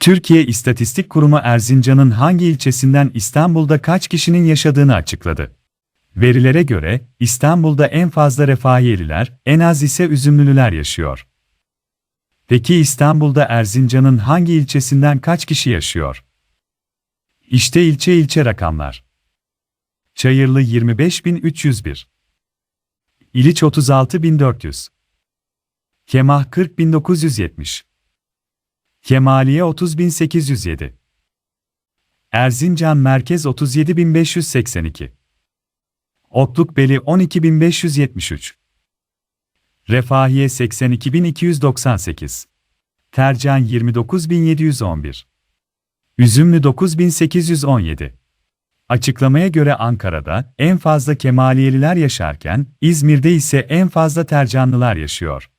Türkiye İstatistik Kurumu Erzincan'ın hangi ilçesinden İstanbul'da kaç kişinin yaşadığını açıkladı. Verilere göre, İstanbul'da en fazla Refahiyeliler, en az ise Üzümlülüler yaşıyor. Peki İstanbul'da Erzincan'ın hangi ilçesinden kaç kişi yaşıyor? İşte ilçe ilçe rakamlar. Çayırlı 25301 İliç 36400 Kemah 40970 Kemaliye 30807 Erzincan Merkez 37582 Otlukbeli 12573 Refahiye 82298 Tercan 29711 Üzümlü 9817 Açıklamaya göre Ankara'da en fazla Kemaliyeliler yaşarken, İzmir'de ise en fazla Tercanlılar yaşıyor.